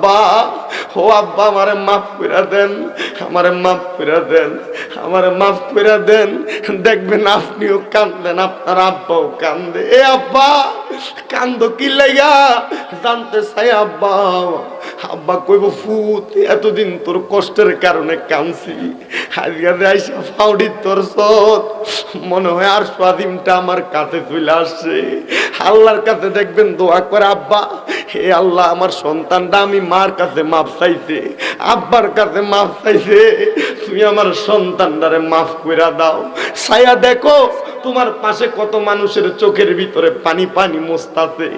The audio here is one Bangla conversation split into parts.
আব্বা, ও আব্বা, আমারে মাফ করে দেন, আমারে মাফ করে দেন, আমারে মাফ করে দেন। দেখবেন আপনিও কান্দেন আপনার আব্বাও কান্দে। এ আব্বা, কান্দ কি লাইগা? জানতে চাই আব্বা আব্বা কইব ফুত এতদিন তোর কষ্টের কারণে কানছি আজকে আইসা ফাউডি তোর সত মনে হয় আর স্বাধীনটা আমার কাছে চলে আসছে। আল্লাহর কাছে দেখবেন দোয়া করে, আব্বা হে আল্লাহ, আমার সন্তানটা আমি মার কাছে মাপ চাইছে, আব্বার কাছে মাফ চাইছে। তুমি আমার সন্তানটারে মাফ করে দাও। ছায়া দেখো তোমার পাশে কত মানুষের চোখের ভিতরে পানি পানি মোস্তাছে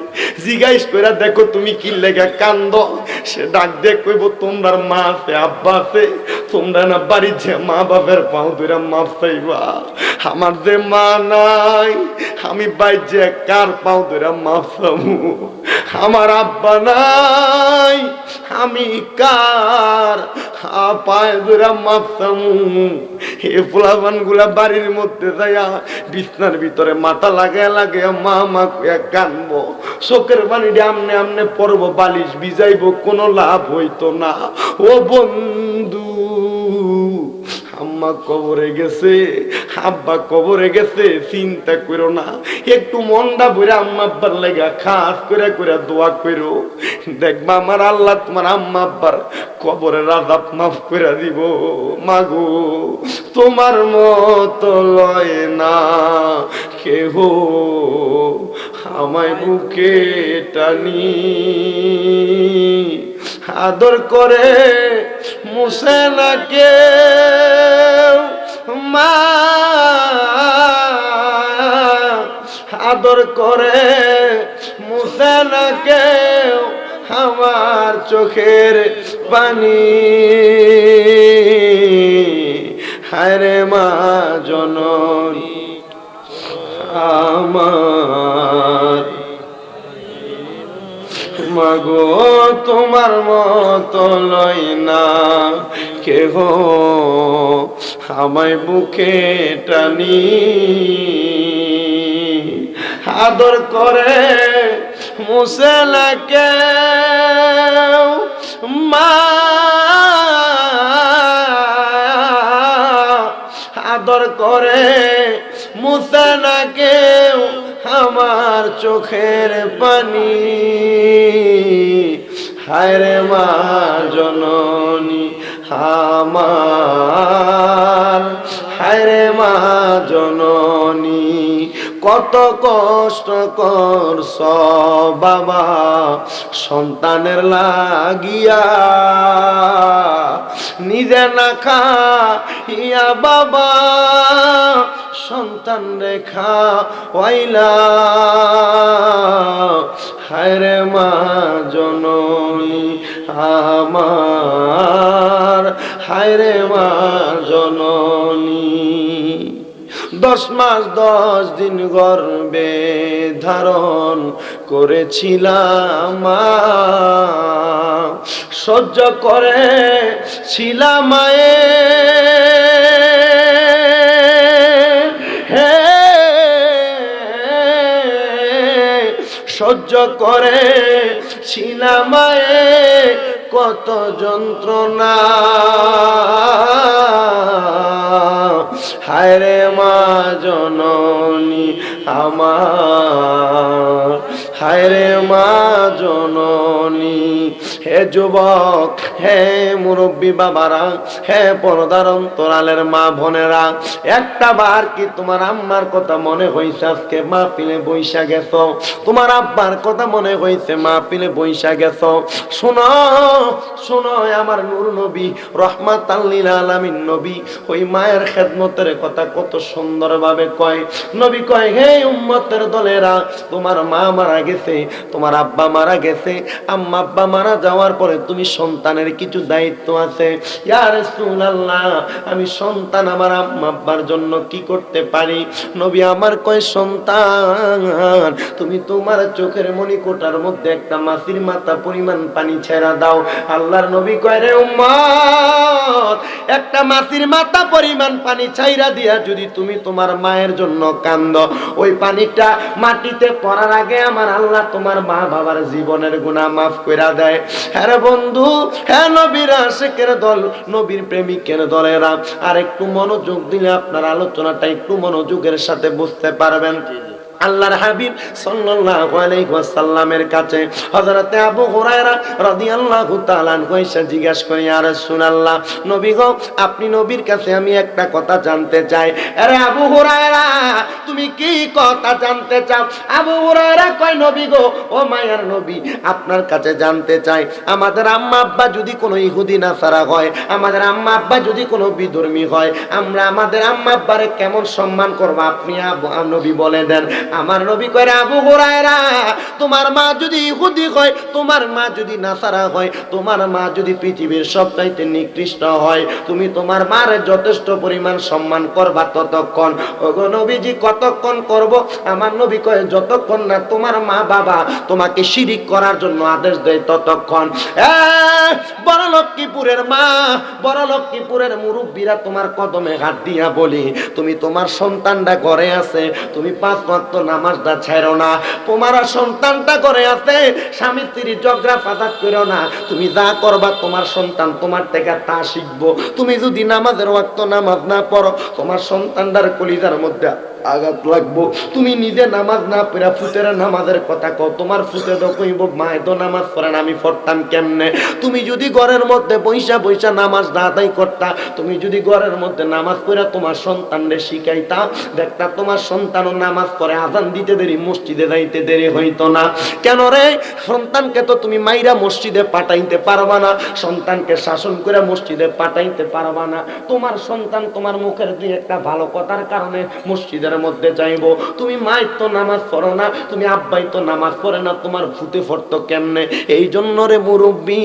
জিগাইস করে দেখো তুমি কি লেগে কান্দ? সে ডাক দিয়ে কইব, তোমরার মা আছে আব্বা আছে, তোমরা না বাড়ির যে মা বাপের পাও দুইরা মাফ চাইবা। আমার যে মা নাই, আমি বাইর যে কার পাও দুইরা মাফ চামু আমার আব্বা নাই, আমি কার পায়ে দুরা মাফ চামু ফুলাবানগুলা বাড়ির মধ্যে যাইয়া বিছনার ভিতরে মাথা লাগে লাগে, মা মা, কইয়া কানবো। চোখের পানি আমনে আমনে পরব বালিশ ভিজাইব, কোনো লাভ হইতো না। ও বন্ধু আম্মা কবরে গেছে, আব্বা কবরে গেছে, চিন্তা করো না, একটু মনটা ভরে আম্মা আব্বার লেগা খাস করে করে দোয়া করো। দেখবা আমার আল্লাহ তোমার আম্মা আব্বার কবরে রাজাব মাফ করে দিব। মাগো তোমার মত লয় না কেহ, আমায় বুকে টানি। আদর করে মুসে না কেউ মা আদর করে মুসেনাকে আমার চোখের পানি। হায় মা জননী আমার মাগো, তোমার মতো লয় না। কেহ আমায় বুকে টানি। আদর করে মুসেলাকে মা, আদর করে মুসে না কেউ। আমার চোখের পানি। হায়রে মা জননী, আমার। হায়রে মা জননী, কত কষ্ট করছ বাবা। সন্তানের লাগিয়া নিজে না খা ইয়া বাবা। সন্তান রেখা, ওয়াইলা হায়রে মা জননী আমার, হায়রে মা জননী দশ মাস দশ দিন গর্বে ধারণ করেছিলাম। সহ্য করে ছিলাম মায়ে সহ্য করে। সিনামায়ে মায়ে কত যন্ত্রণা। হায়রে মা জননী আমার। হায়রে মা জননী, হে যুবক, হে মুরব্বী বাবারা, হে পরদার অন্তরালের মা বোনেরা, একটা বার কি তোমার আম্মার কথা মনে হয়েছে আজকে? মা পিলে বৈশা গেছ। তোমার আব্বার কথা মনে হয়েছে মা পিলে বৈশা গেছ। শোনো শোনো আমার নূর নবী রহমাত আল্লিল আলামিন নবী, ওই মায়ের খেদমতের কথা কত সুন্দর ভাবে কয়। নবী কয়, হে উম্মতের দলেরা, তোমার মা মারা গেছে তোমার আব্বা মারা গেছে, আম্মা, আব্বা মারা যাওয়ার পরে তুমি সন্তানের কিছু দায়িত্ব আছে। ইয়া রাসূলুল্লাহ, আমি সন্তান আমার আম্মা, আব্বার জন্য কি করতে পারি? নবী আমার কয়, সন্তান, তুমি তোমার চোখের মণিকোটার মধ্যে একটা মাসির মাথা পরিমাণ পানি ছেড়া দাও। আল্লাহর নবী কয়, রে উম্মত, একটা মাসির মাথা পরিমাণ পানি ছাইরা দিয়া যদি তুমি তোমার মায়ের জন্য কান্দ। ওই পানিটা মাটিতে পড়ার আগে আমার আল্লাহ তোমার মা বাবার জীবনের গুণা মাফ কইরা দেয়। হ্যাঁ বন্ধু হ্যাঁ নবীর আশেকের দল, নবীর প্রেমিকের দলেরা। আর একটু মনোযোগ দিলে আপনার আলোচনাটা একটু মনোযোগের সাথে বুঝতে পারবেন। আল্লাহর হাবিব সাল্লাল্লাহু আলাইহি ওয়াসাল্লামের কাছে হযরতে আবু হুরায়রা রাদিয়াল্লাহু তাআলা কইসা জিজ্ঞাসা করে, ইয়া রাসূলুল্লাহ, নবী গো, আপনি নবীর কাছে আমি একটা কথা জানতে চাই। আরে আবু হুরায়রা, তুমি কি কথা জানতে চাও? আবু হুরায়রা কয়, নবী গো, ও মায়ার নবী, আপনার কাছে জানতে চাই, আমাদের আম্মা আব্বা যদি কোনো ইহুদি নাসারা হয়, আমাদের আম্মা আব্বা যদি কোনো বিধর্মী হয়, আমরা আমাদের আম্মা আব্বারে কেমন সম্মান করব? আপনি আবু নবী বলে দেন। আমার নবী কয় আবু হুরায়রা, তোমার মা যদি ইহুদি হয়, তোমার মা যদি নাসারা হয়, তোমার মা যদি পৃথিবীর সবচাইতে নিকৃষ্ট হয়, তুমি তোমার মার যথেষ্ট পরিমাণ সম্মান করবা ততক্ষণ। ওগো নবীজি, কতক্ষণ করব? আমার নবী কয়, যতক্ষণ না তোমার মা বাবা তোমাকে শিরিক করার জন্য আদেশ দেয় ততক্ষণ। বড় লক্ষ্মীপুরের মা, বড় লক্ষ্মীপুরের মুরব্বীরা তোমার কদমে হাত দিয়া বলি, তুমি তোমার সন্তানটা ঘরে আছে, তুমি পাঁচ ওয়াক্ত নামাজটা ছাড়ো না। তোমার সন্তানটা করে আছে, স্বামী স্ত্রী ঝগড়া ফাসাদ করো না। তুমি যা করবা তোমার সন্তান তোমার থেকে তা শিখব। তুমি যদি নামাজের ওয়াক্ত নামাজ না পড়ো, তোমার সন্তানটার কলিজার মধ্যে আঘাত লাগবো। তুমি নিজে নামাজ না পড়া, ফুতের নামাজের কথা কও। তোমার ফুতে তো কইব, মায়, তো নামাজ পড়েন আমি পড়তাম কেমনে? তুমি যদি ঘরের মধ্যে বৈশা বৈশা নামাজ না আদায় করতা, তুমি যদি ঘরের মধ্যে নামাজ পড়া তোমার সন্তানরে শিখাইতা, দেখতা তোমার সন্তানও নামাজ পড়ে, আজান দিতে দেরি, মসজিদে যাইতে দেরি হইতো না। কেন রে? সন্তানকে তো তুমি মাইরা মসজিদে পাঠাইতে পারবা না। সন্তানকে শাসন করে মসজিদে পাঠাইতে পারবা না। তোমার সন্তান তোমার মুখের দিয়ে একটা ভালো কথার কারণে মসজিদের মধ্যে যাইবো। তুমি মায়ের তো নামাজ পড়ো না, তুমি আব্বাই তো নামাজ পড়ে না, তোমার ভূতে ফরতো কেমনে? এই জন্য রে মুরব্বী,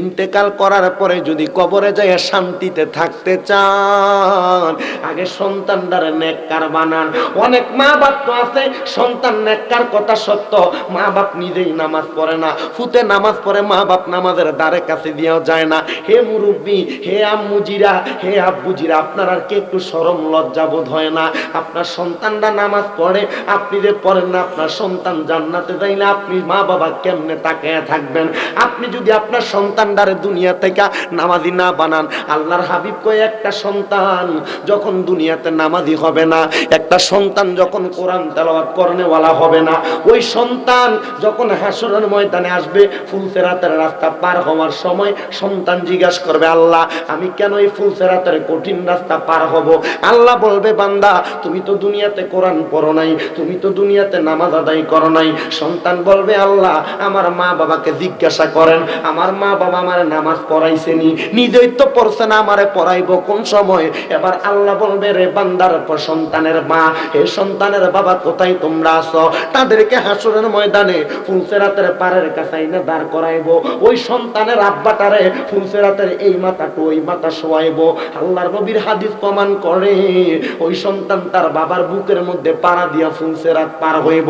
ইন্তেকাল করার পরে যদি কবরে যায় শান্তিতে থাকতে চান, আগে সন্তানটারে নেককার বানান। অনেক মা বাপ তো আছে, সন্তান নেককার কথা সত্য মা বাপ নিজেই নামাজ পড়ে না। ফুতে নামাজ পড়ে মা বাপ নামাজের দ্বারে কাছে দিয়েও যায় না। হে মুরব্বী, হে আম্মুজিরা হে আব্বুজিরা আপনার আর কি একটু সরম লজ্জা বোধ হয় না? আপনার সন্তানরা নামাজ পড়ে, আপনি যে পড়েন না, আপনার সন্তান জান্নাতে যাইলে আপনি মা বাবা কেমনে তাকায় থাকবেন? আপনি যদি আপনার সন্তানটারে দুনিয়া থেকে নামাজি না বানান, আল্লাহর হাবিব কয়ে, একটা সন্তান যখন দুনিয়াতে নামাজি হবে না, একটা সন্তান যখন কোরআন তেলাওয়াত করনেওয়ালা হবে না, ওই সন্তান যখন হাসরের ময়দানে আসবে ফুলসেরাতের রাস্তা পার হওয়ার সময় সন্তান জিজ্ঞাসা করবে, আল্লাহ, আমি কেন এই ফুলসেরাতের কঠিন রাস্তা পার হব? আল্লাহ বলবে, বান্দা তুমি তো দুনিয়াতে কোরআন পড়ো নাই, তুমি তো দুনিয়াতে নামাজ আদায় করো নাই। সন্তান বলবে, আল্লাহ, আমার মা বাবাকে জিজ্ঞাসা করেন, আমার মা বাবা আমার নামাজ পড়াইছেনি, নিজেই তো পড়ছে না, আমারে পড়াইবো কোন সময়? এবার আল্লাহ বলবে, রে বান্দার সন্তানের মা, হে সন্তানের বাবা, কোথায় তোমরা আছো? তাদেরকে হাসুরের ময়দানে ফুলসেরাতের পারের কাছে এনে দাঁড় করাইবো। ওই সন্তানের আব্বাটারে ফুলসেরাতের এই মাথাটু, ওই মাথা শোয়াইবো। আল্লাহর নবীর হাদিস প্রমাণ করে, ওই সন্তান তার বাবার বুকের মধ্যে পাড়া দিয়া ফুলসেরাত পার হইব।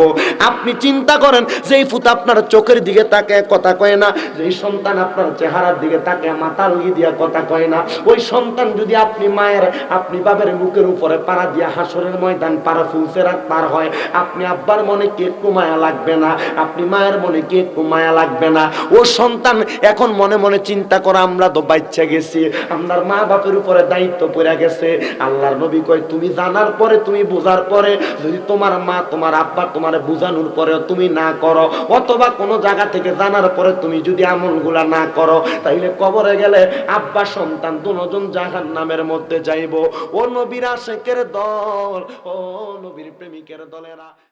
আপনি চিন্তা করেন যে এই ফুত আপনার চোখের দিকে তাকে কথা কয় না যে সন্তান আপনার চেহারার দিকে তাকে মাথা লুগি দিয়া কথা কয় না, ওই সন্তান যদি আপনি মায়ের, আপনি বাবার বুকের উপরে পাড়া দিয়া হাসরের ময়দান পাড়া ফুলসেরাত পার হয়, আপনি আব্বার মনে কি একটু মায়া লাগবে না? আপনি মায়ের মনে কি একটু মায়া লাগবে না? ও সন্তান, এখন মনে মনে চিন্তা করা, আমরা তো বাচ্চা গেছি আপনার মা বাপের উপরে দায়িত্ব পড়ে গেছে। আল্লাহর নবী কয়, তুমি জানার পরে তুমি বোঝার পরে যদি তোমার মা তোমার আব্বা তোমার বোঝানোর পরে তুমি না করো, অথবা কোনো জায়গা থেকে জানার পরে তুমি যদি আমলগুলা না করো, তাইলে কবরে গেলে আব্বা সন্তান দুজন জাহান নামের মধ্যে যাইব। ও নবীর আশেকের দল, ও নবীর প্রেমিকের দলেরা।